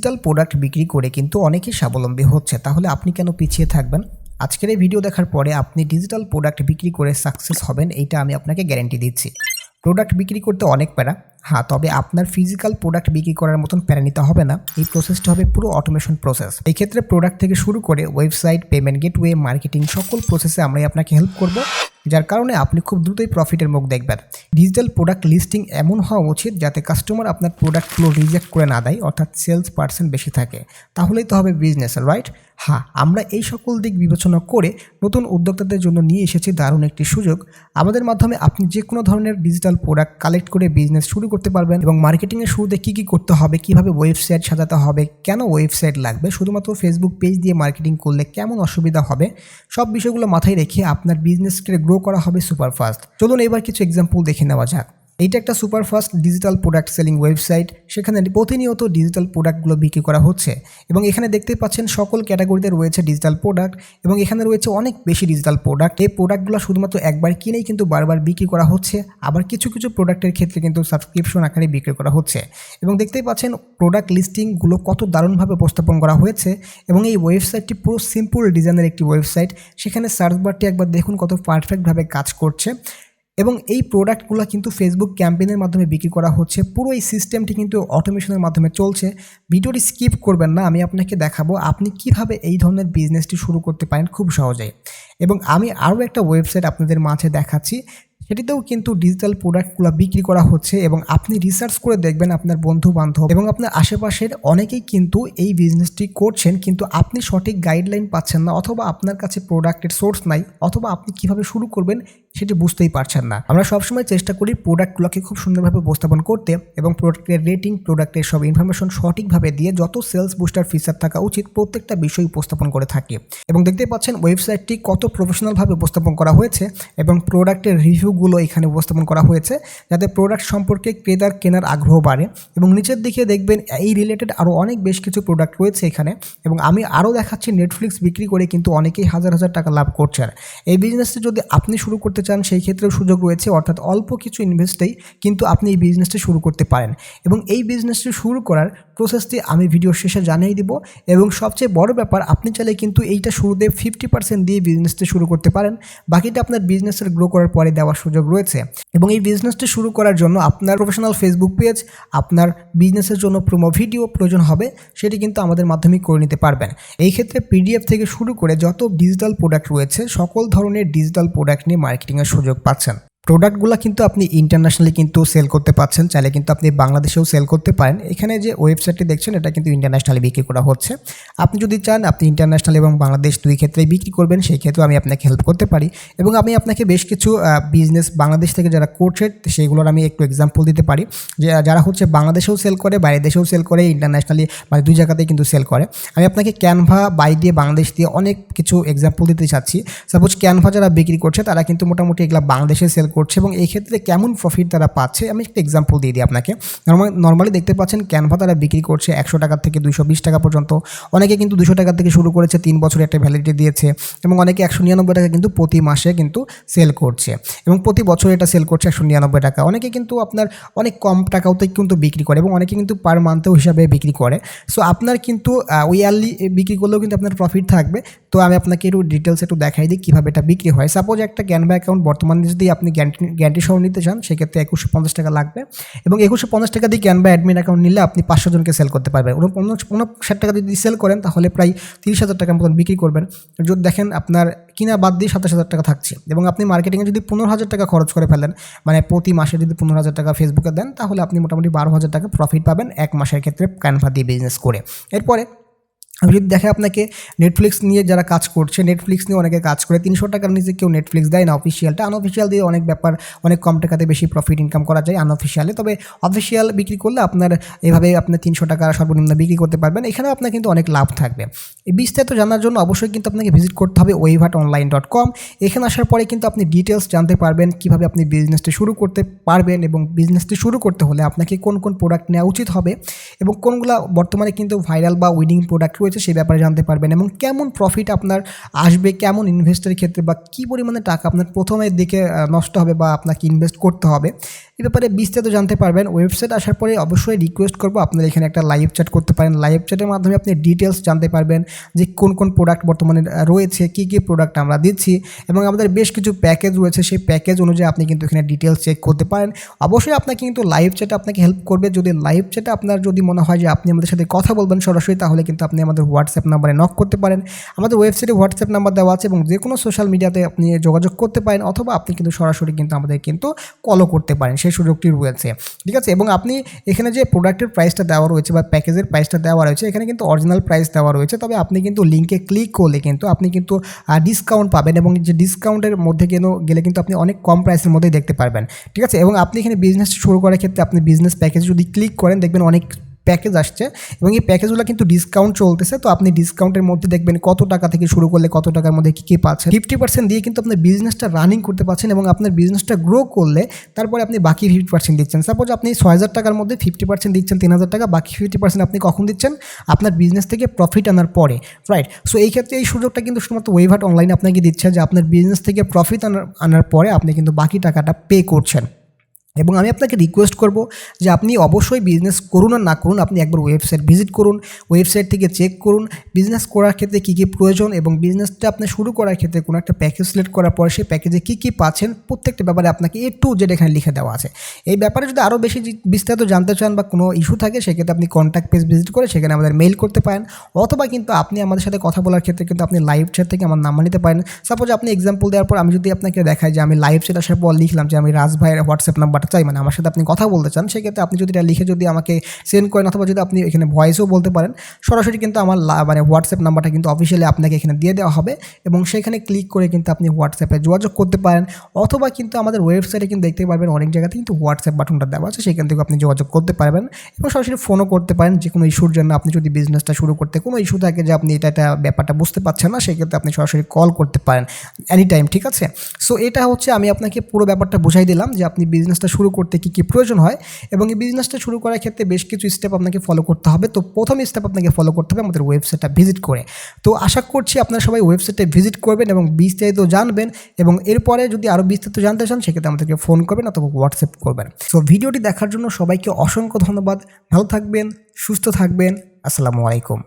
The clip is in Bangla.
ডিজিটাল প্রোডাক্ট বিক্রি করে কিন্তু অনেকেই স্বাবলম্বী হচ্ছে। তাহলে আপনি কেন পিছিয়ে থাকবেন? আজকের এই ভিডিও দেখার পরে আপনি ডিজিটাল প্রোডাক্ট বিক্রি করে সাকসেস হবেন, এইটা আমি আপনাকে গ্যারেন্টি দিচ্ছি। প্রোডাক্ট বিক্রি করতে অনেক প্যারা হ্যাঁ তবে আপনার ফিজিক্যাল প্রোডাক্ট বিক্রি করার মতন প্যারা নিতে হবে না। এই প্রসেসটা হবে পুরো অটোমেশন প্রসেস এই ক্ষেত্রে প্রোডাক্ট থেকে শুরু করে ওয়েবসাইট পেমেন্ট গেটওয়ে মার্কেটিং সকল প্রসেসে আমরাই আপনাকে হেল্প করব, যার কারণে আপনি খুব দ্রুতই প্রফিটের মুখ দেখবেন। ডিজিটাল প্রোডাক্ট লিস্টিং এমন হওয়া উচিত যাতে কাস্টমার আপনার প্রোডাক্টগুলো রিজেক্ট করে না দেয়, অর্থাৎ সেলস পার্সেন্ট বেশি থাকে। তাহলেই তো হবে বিজনেস রাইট হ্যাঁ আমরা এই সকল দিক বিবেচনা করে নতুন উদ্যোক্তাদের জন্য নিয়ে এসেছি দারুণ একটি সুযোগ। আমাদের মাধ্যমে আপনি যে কোনো ধরনের ডিজিটাল প্রোডাক্ট কালেক্ট করে বিজনেস শুরু করতে পারবেন এবং মার্কেটিংয়ের শুরুতে কী কী করতে হবে, কীভাবে ওয়েবসাইট সাজাতে হবে, কেন ওয়েবসাইট লাগবে, শুধুমাত্র ফেসবুক পেজ দিয়ে মার্কেটিং করলে কেমন অসুবিধা হবে, সব বিষয়গুলো মাথায় রেখে আপনার বিজনেসকে গ্রো করা হবে সুপার ফাস্ট চলুন এবার কিছু এক্সাম্পল দেখে নেওয়া যাক। এইটা একটা superfast digital product selling website সেখানে প্রতিনিয়ত ডিজিটাল প্রোডাক্টগুলো বিক্রি করা হচ্ছে। এবং এখানে দেখতে পাচ্ছেন সকল ক্যাটাগরিতে রয়েছে ডিজিটাল প্রোডাক্ট এবং এখানে রয়েছে অনেক বেশি ডিজিটাল প্রোডাক্ট এই প্রোডাক্টগুলো শুধুমাত্র একবার কিনেই কিন্তু বারবার বিক্রি করা হচ্ছে, আবার কিছু কিছু প্রোডাক্টের ক্ষেত্রে কিন্তু সাবস্ক্রিপশন আকারে বিক্রি করা হচ্ছে। এবং দেখতেই পাচ্ছেন প্রোডাক্ট লিস্টিংগুলো কত দারুণভাবে উপস্থাপন করা হয়েছে, এবং এই ওয়েবসাইটটি পুরো সিম্পল ডিজাইনের একটি ওয়েবসাইট সেখানে সার্চ বারটি একবার দেখুন কত পারফেক্টভাবে কাজ করছে। এবং এই প্রোডাক্টগুলো কিন্তু ফেসবুক ক্যাম্পেইনের মাধ্যমে বিক্রি করা হচ্ছে। পুরো এই সিস্টেমটি কিন্তু অটোমেশনের মাধ্যমে চলছে। ভিডিওটি স্কিপ করবেন না, আমি আপনাকে দেখাবো আপনি কীভাবে এই ধরনের বিজনেসটি শুরু করতে পারেন খুব সহজেই। এবং আমি আরও একটা ওয়েবসাইট আপনাদের মাঝে দেখাচ্ছি, সেটিতেও কিন্তু ডিজিটাল প্রোডাক্টগুলো বিক্রি করা হচ্ছে এবং আপনি রিসার্চ করে দেখবেন আপনার বন্ধু বান্ধব এবং আপনার আশেপাশের অনেকেই কিন্তু এই বিজনেসটি করছেন, কিন্তু আপনি সঠিক গাইডলাইন পাচ্ছেন না অথবা আপনার কাছে প্রোডাক্টের সোর্স নাই, অথবা আপনি কীভাবে শুরু করবেন সেটি বুঝতেই পারছেন না। আমরা সবসময় চেষ্টা করি প্রোডাক্টগুলোকে খুব সুন্দরভাবে উপস্থাপন করতে এবং প্রোডাক্টের রেটিং প্রোডাক্টের সব ইনফরমেশন সঠিকভাবে দিয়ে যত সেলস বুস্টার ফিচার থাকা উচিত প্রত্যেকটা বিষয় উপস্থাপন করে থাকি। এবং দেখতে পাচ্ছেন ওয়েবসাইটটি কত প্রফেশনালভাবে উপস্থাপন করা হয়েছে এবং প্রোডাক্টের রিভিউগুলো এখানে উপস্থাপন করা হয়েছে যাতে প্রোডাক্ট সম্পর্কে ক্রেতার কেনার আগ্রহ বাড়ে এবং নিচের দিকে দেখবেন এই রিলেটেড আরও অনেক বেশ কিছু প্রোডাক্ট রয়েছে এখানে এবং আমি আরও দেখাচ্ছি নেটফ্লিক্স বিক্রি করে কিন্তু অনেকেই হাজার হাজার টাকা লাভ করছেন। এই বিজনেসটি যদি আপনি শুরু করতে চান, সেই ক্ষেত্রেও সুযোগ রয়েছে। অর্থাৎ অল্প কিছু ইনভেস্টেই কিন্তু আপনি এই বিজনেসটি শুরু করতে পারেন। এবং এই বিজনেসটি শুরু করার প্রসেসটি আমি ভিডিও শেষে জানিয়ে দিব। এবং সবচেয়ে বড় ব্যাপার, আপনি চাইলে কিন্তু এইটা শুরুতে ফিফটি পার্সেন্ট দিয়ে বিজনেসটি শুরু করতে পারেন। বাকিটা আপনার বিজনেসের গ্রো করার পরে দেওয়ার সুযোগ রয়েছে। এবং এই বিজনেসটি শুরু করার জন্য আপনার প্রফেশনাল ফেসবুক পেজ আপনার বিজনেসের জন্য প্রোমো ভিডিও প্রয়োজন হবে, সেটি কিন্তু আমাদের মাধ্যমে করে নিতে পারবেন। এই ক্ষেত্রে পিডিএফ থেকে শুরু করে যত ডিজিটাল প্রোডাক্ট রয়েছে, সকল ধরনের ডিজিটাল প্রোডাক্ট নিয়ে মার্কেটিংয়ের সুযোগ পাচ্ছেন। প্রোডাক্টগুলো কিন্তু আপনি ইন্টারন্যাশনালি কিন্তু সেল করতে পাচ্ছেন, চাইলে কিন্তু আপনি বাংলাদেশেও সেল করতে পারেন। এখানে যে ওয়েবসাইটটি দেখছেন, এটা কিন্তু ইন্টারন্যাশনালি বিক্রি করা হচ্ছে। আপনি যদি চান, আপনি ইন্টারন্যাশনাল এবং বাংলাদেশ দুই ক্ষেত্রেই বিক্রি করবেন, সেই ক্ষেত্রেও আমি আপনাকে হেল্প করতে পারি। এবং আমি আপনাকে বেশ কিছু বিজনেস বাংলাদেশ থেকে যারা করছে সেগুলোর আমি একটু এক্সাম্পল দিতে পারি। যে যারা হচ্ছে বাংলাদেশেও সেল করে বাইরের দেশেও সেল করে ইন্টারন্যাশনালি মানে দুই জায়গাতেই কিন্তু সেল করে। আমি আপনাকে ক্যানভা বাই দিয়ে বাংলাদেশ দিয়ে অনেক কিছু এক্সাম্পল দিতে চাচ্ছি। সাপোজ ক্যানভা যারা বিক্রি করছে, তারা কিন্তু মোটামুটি এগুলো বাংলাদেশে সেল করছে এবং এই ক্ষেত্রে কেমন প্রফিট তারা পাচ্ছে, আমি একটা এক্সাম্পল দিয়ে দিই আপনাকে। নর্মালি দেখতে পাচ্ছেন ক্যানভা তারা বিক্রি করছে একশো টাকা থেকে দুইশো বিশ টাকা পর্যন্ত। অনেকে কিন্তু দুশো টাকা থেকে শুরু করেছে, তিন বছরের একটা ভ্যালিডিটি দিয়েছে এবং অনেকে একশো নিরানব্বই টাকা কিন্তু প্রতি মাসে কিন্তু সেল করছে এবং প্রতি বছর এটা সেল করছে একশো নিরানব্বই টাকা। অনেকে কিন্তু আপনার অনেক কম টাকাওতে কিন্তু বিক্রি করে এবং অনেকে কিন্তু পার মান্থেও হিসাবে বিক্রি করে। সো আপনার কিন্তু ইয়ারলি বিক্রি করলেও কিন্তু আপনার প্রফিট থাকবে। তো আমি আপনাকে একটু ডিটেলস একটু দেখাই দিই কীভাবে এটা বিক্রি হয়। সাপোজ একটা ক্যানভা অ্যাকাউন্ট বর্তমানে যদি আপনি গ্যারান্টি গ্যারান্টি সহ নিতে চান, সেক্ষেত্রে একুশশো পঞ্চাশ টাকা লাগবে। এবং একুশশো পঞ্চাশ টাকা দিয়ে ক্যানভা অ্যাডমিন অ্যাকাউন্ট নিলে আপনি পাঁচশো জনকে সেল করতে পারবেন। উনষাট টাকা যদি সেল করেন, তাহলে প্রায় তিরিশ হাজার টাকার মতন বিক্রি করবেন। যদি দেখেন আপনার কিনা বাদ দিয়ে সাতাশ হাজার টাকা থাকছে। এবং আপনি মার্কেটিংয়ে যদি পনেরো হাজার টাকা খরচ করে ফেলেন মানে প্রতি মাসে যদি পনেরো হাজার টাকা ফেসবুকে দেন, তাহলে আপনি মোটামুটি বারো হাজার টাকা প্রফিট পাবেন এক মাসের ক্ষেত্রে ক্যানভা দিয়ে বিজনেস করে। এরপরে যদি দেখে আপনাকে নেটফ্লিক্স নিয়ে যারা কাজ করছে নেটফ্লিক্স নিয়ে অনেকে কাজ করে, তিনশো টাকার নিচে কেউ নেটফ্লিক্স দেয় না অফিসিয়ালটা আনঅফিসিয়াল দিয়ে অনেক ব্যাপার, অনেক কম টাকাতে বেশি প্রফিট ইনকাম করা যায় আনঅফিসিয়ালে তবে অফিসিয়াল বিক্রি করলে আপনার এভাবে আপনি তিনশো টাকা সর্বনিম্ন বিক্রি করতে পারবেন। এখানেও আপনার কিন্তু অনেক লাভ থাকবে। এই বিস্তারিত জানার জন্য অবশ্যই কিন্তু আপনাকে ভিজিট করতে হবে ওয়েভাট অনলাইন ডট কম। এখানে আসার পরে কিন্তু আপনি ডিটেলস জানতে পারবেন, কীভাবে আপনি বিজনেসটি শুরু করতে পারবেন এবং বিজনেসটি শুরু করতে হলে আপনাকে কোন কোন প্রোডাক্ট নেওয়া উচিত হবে এবং কোনগুলো বর্তমানে কিন্তু ভাইরাল বা উইনিং প্রোডাক্ট রয়েছে সেই ব্যাপারে জানতে পারবেন এবং কেমন প্রফিট আপনার আসবে, কেমন ইনভেস্টের ক্ষেত্রে বা কী পরিমাণে টাকা আপনার প্রথমের দিকে নষ্ট হবে বা আপনাকে ইনভেস্ট করতে হবে এই ব্যাপারে বিস্তারিত জানতে পারবেন। ওয়েবসাইট আসার পরে অবশ্যই রিকোয়েস্ট করব, আপনারা এখানে একটা লাইভ চ্যাট করতে পারেন। লাইভ চ্যাটের মাধ্যমে আপনি ডিটেলস জানতে পারবেন যে কোন কোন প্রোডাক্ট বর্তমানে রয়েছে, কী কী প্রোডাক্ট আমরা দিচ্ছি এবং আমাদের বেশ কিছু প্যাকেজ রয়েছে, সেই প্যাকেজ অনুযায়ী আপনি কিন্তু এখানে ডিটেলস চেক করতে পারেন। অবশ্যই আপনাকে কিন্তু লাইভ চ্যাটে আপনাকে হেল্প করবে। যদি লাইভ চ্যাটে আপনার যদি মনে হয় যে আপনি আমাদের সাথে কথা বলবেন সরাসরি, তাহলে কিন্তু আপনি আমাদের হোয়াটসঅ্যাপ নাম্বারে নক করতে পারেন। আমাদের ওয়েবসাইটে হোয়াটসঅ্যাপ নাম্বার দেওয়া আছে এবং যে কোনো সোশ্যাল মিডিয়াতে আপনি যোগাযোগ করতে পারেন অথবা আপনি কিন্তু সরাসরি কিন্তু আমাদের কিন্তু কলও করতে পারেন, সেই সুযোগটি রয়েছে। ঠিক আছে? এবং আপনি এখানে যে প্রোডাক্টের প্রাইসটা দেওয়া রয়েছে বা প্যাকেজের প্রাইসটা দেওয়া রয়েছে, এখানে কিন্তু অরিজিনাল প্রাইস দেওয়া রয়েছে। তবে আপনি কিন্তু লিঙ্কে ক্লিক করলে কিন্তু আপনি কিন্তু ডিসকাউন্ট পাবেন এবং যে ডিসকাউন্টের মধ্যে কেন গেলে কিন্তু আপনি অনেক কম প্রাইসের মধ্যেই দেখতে পারবেন। ঠিক আছে? এবং আপনি এখানে বিজনেস শুরু করার ক্ষেত্রে আপনি বিজনেস প্যাকেজ যদি ক্লিক করেন, দেখবেন অনেক প্যাকেজ আসছে এবং এই প্যাকেজগুলো কিন্তু ডিসকাউন্ট চলতেছে। তো আপনি ডিসকাউন্টের মধ্যে দেখবেন কত টাকা থেকে শুরু করলে কত টাকার মধ্যে কী কী পাচ্ছেন। ফিফটি পার্সেন্ট দিয়ে কিন্তু আপনার বিজনেসটা রানিং করতে পারছেন এবং আপনার বিজনেসটা গ্রো করলে তারপরে আপনি বাকি ফিফটি পার্সেন্ট দিচ্ছেন। সাপোজ আপনি ছয় হাজার টাকার মধ্যে ফিফটি পার্সেন্ট দিচ্ছেন, তিন হাজার টাকা, বাকি ফিফটি পার্সেন্ট আপনি কখন দিচ্ছেন? আপনার বিজনেস থেকে প্রফিট আনার পরে রাইট সো এই ক্ষেত্রে এই সুযোগটা কিন্তু শুধুমাত্র ওয়েভার্ট অনলাইনে আপনাকে দিচ্ছে যে আপনার বিজনেস থেকে প্রফিট আনার আনার পরে আপনি কিন্তু বাকি টাকাটা পে করছেন। এবং আমি আপনাকে রিকোয়েস্ট করব যে আপনি অবশ্যই বিজনেস করুন আর না করুন, আপনি একবার ওয়েবসাইট ভিজিট করুন ওয়েবসাইট থেকে চেক করুন বিজনেস করার ক্ষেত্রে কী কী প্রয়োজন এবং বিজনেসটা আপনি শুরু করার ক্ষেত্রে কোনো একটা প্যাকেজ সিলেক্ট করার পরে সেই প্যাকেজে কী কী পাচ্ছেন, প্রত্যেকটা ব্যাপারে আপনাকে এ টু জেড এখানে লিখে দেওয়া আছে। এই ব্যাপারে যদি আরও বেশি বিস্তারিত জানতে চান বা কোনো ইস্যু থাকে, সেক্ষেত্রে আপনি কন্ট্যাক্ট পেজ ভিজিট করে সেখানে আমাদের মেইল করতে পারেন অথবা কিন্তু আপনি আমাদের সাথে কথা বলার ক্ষেত্রে কিন্তু আপনি লাইভ চ্যাট থেকে আমার নাম্বার নিতে পারেন। সাপোজ আপনি এক্সাম্পল দেওয়ার পর আমি যদি আপনাকে দেখাই যে আমি লাইভ চ্যাট আসার পর লিখলাম যে আমি রাজ ভাইয়ের হোয়াটসঅ্যাপ নাম্বারটা চাই মানে আমার সাথে আপনি কথা বলতে চান, সেক্ষেত্রে আপনি যদি এটা লিখে যদি আমাকে সেন্ড করেন অথবা যদি আপনি এখানে ভয়েসও বলতে পারেন, সরাসরি কিন্তু আমার মানে হোয়াটসঅ্যাপ নাম্বারটা কিন্তু অফিসিয়ালি আপনাকে এখানে দিয়ে দেওয়া হবে এবং সেখানে ক্লিক করে কিন্তু আপনি হোয়াটসঅ্যাপে যোগাযোগ করতে পারেন অথবা কিন্তু আমাদের ওয়েবসাইটে কিন্তু দেখতে পারবেন অনেক জায়গাতে কিন্তু হোয়াটসঅ্যাপ বাটনটা দেওয়া আছে, সেখান থেকে আপনি যোগাযোগ করতে পারবেন এবং সরাসরি ফোনও করতে পারেন যে কোনো ইস্যুর জন্য আপনি যদি বিজনেসটা শুরু করতে, কোনো ইস্যু থাকে যে আপনি এটা এটা ব্যাপারটা বুঝতে পারছেন না, সেক্ষেত্রে আপনি সরাসরি কল করতে পারেন এনি টাইম ঠিক আছে? সো এটা হচ্ছে আমি আপনাকে পুরো ব্যাপারটা বুঝাই দিলাম যে আপনি বিজনেসটা শুরু করতে কী কী প্রয়োজন হয় এবং এই বিজনেসটা শুরু করার ক্ষেত্রে বেশ কিছু স্টেপ আপনাকে ফলো করতে হবে। তো প্রথম স্টেপ আপনাকে ফলো করতে হবে আমাদের ওয়েবসাইটটা ভিজিট করে। তো আশা করছি আপনারা সবাই ওয়েবসাইটে ভিজিট করবেন এবং বিস্তারিত জানবেন এবং এরপরে যদি আরও বিস্তারিত জানতে চান, সেক্ষেত্রে আমাদেরকে ফোন করবেন অথবা হোয়াটসঅ্যাপ করবেন। সো ভিডিওটি দেখার জন্য সবাইকে অসংখ্য ধন্যবাদ। ভালো থাকবেন, সুস্থ থাকবেন। আসসালামু আলাইকুম।